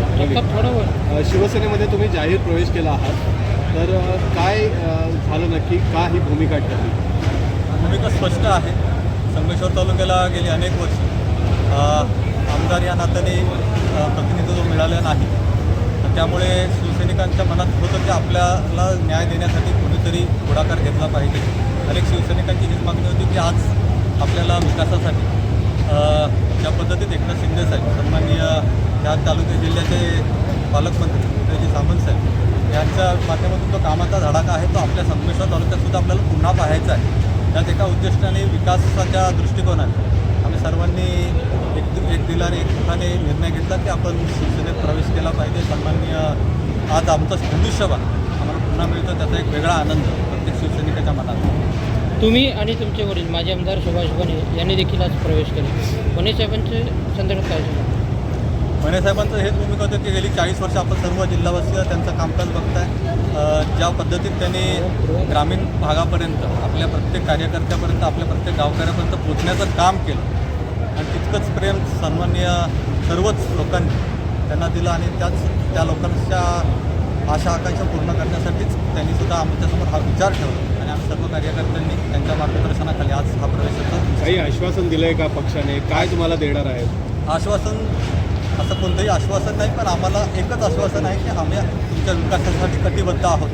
Okay शिवसेनेमध्ये तुम्ही जाहीर प्रवेश केला आहात. तर काय झालं नक्की? का ही भूमिका ठरली? भूमिका स्पष्ट आहे. संगमेश्वर तालुक्याला गेली अनेक वर्ष. आमदार या नात्याने प्रतिनिधित्व मिळालं नाही. तर त्यामुळे शिवसैनिकांच्या मनात होतं की आपल्याला न्याय देण्यासाठी कोणीतरी पुढाकार घेतला पाहिजे. अनेक शिवसैनिकांची हीच मागणी होती की आज आपल्याला विकासासाठी ज्या पद्धतीत एकनाथ शिंदे साहेब सन्माननीय त्या तालुक्या जिल्ह्याचे पालकमंत्री उदयजी सामंत साहेब. यांच्या माध्यमातून जो कामाचा धडाका आहे तो आपल्या संगमेश्वर तालुक्यातसुद्धा आपल्याला पुन्हा पाहायचा आहे. त्यात एका उद्दिष्टाने विकासाच्या दृष्टिकोनाने आम्ही सर्वांनी एक एक दिलाने एक दुखाने निर्णय घेतला की आपण शिवसेनेत प्रवेश केला पाहिजे. सन्माननीय आज आमचा धनुष्यबाण आम्हाला पुन्हा मिळतो. त्याचा एक वेगळा आनंद प्रत्येक शिवसैनिकाच्या मनात. तुम्ही आणि तुमचे वडील माजी आमदार सुभाष बने यांनी देखील आज प्रवेश केला. बने साहेबांचे संदर्भात काय साहेबांचं हेच भूमिका होतं की गेली चाळीस वर्ष आपण सर्व जिल्हावासीय त्यांचं कामकाज बघताय. ज्या पद्धतीत त्यांनी ग्रामीण भागापर्यंत आपल्या प्रत्येक कार्यकर्त्यापर्यंत आपल्या प्रत्येक गावकऱ्यापर्यंत पोचण्याचं काम केलं. आणि तितकंच प्रेम सन्माननीय सर्वच लोकांनी त्यांना दिलं आणि त्याच त्या लोकांच्या आशा आकांक्षा पूर्ण करण्यासाठीच त्यांनी सुद्धा आमच्यासमोर हा विचार ठेवला. आणि आम्ही सर्व कार्यकर्त्यांनी त्यांच्या मार्गदर्शनाखाली आज हा प्रवेशाचा काही आश्वासन दिलंय का पक्षाने? काय तुम्हाला देणार आहेत? आश्वासन असं कोणतंही आश्वासन नाही पण आम्हाला एकच आश्वासन आहे की आम्ही तुमच्या विकासासाठी कटिबद्ध आहोत.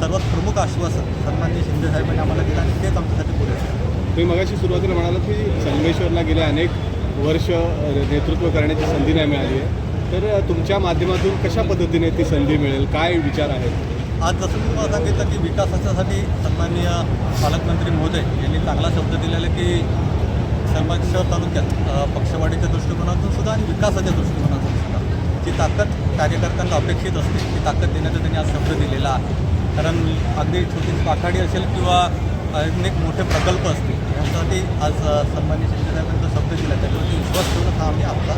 सर्वात प्रमुख आश्वासन सन्माननीय शिंदे साहेबांनी आम्हाला दिलं आणि तेच आमच्यासाठी पुरेसं आहे. तुम्ही मगाशी सुरुवातीला म्हणालात की संगमेश्वरला गेले अनेक वर्ष नेतृत्व करण्याची संधी नाही मिळाली आहे. तर तुमच्या माध्यमातून कशा पद्धतीने ती संधी मिळेल? काय विचार आहेत? आज जसं मी तुम्हाला सांगितलं की विकासाच्यासाठी सन्माननीय पालकमंत्री महोदय यांनी चांगला शब्द दिलेला की संगमेश्वर तालुक्यात पक्षवाढीच्या दृष्टिकोनातून सुद्धा आणि विकासाच्या दृष्टिकोनातून सुद्धा. जी ताकद कार्यकर्त्यांना अपेक्षित असते ती ताकद देण्याचा त्यांनी आज शब्द दिलेला आहे. कारण अगदी छोटी आखाडी असेल किंवा अनेक मोठे प्रकल्प असतील यासाठी आज अ, सन्माननीय शब्द दिला. त्याच्यावरती विश्वास ठेवणं हा आम्ही आपला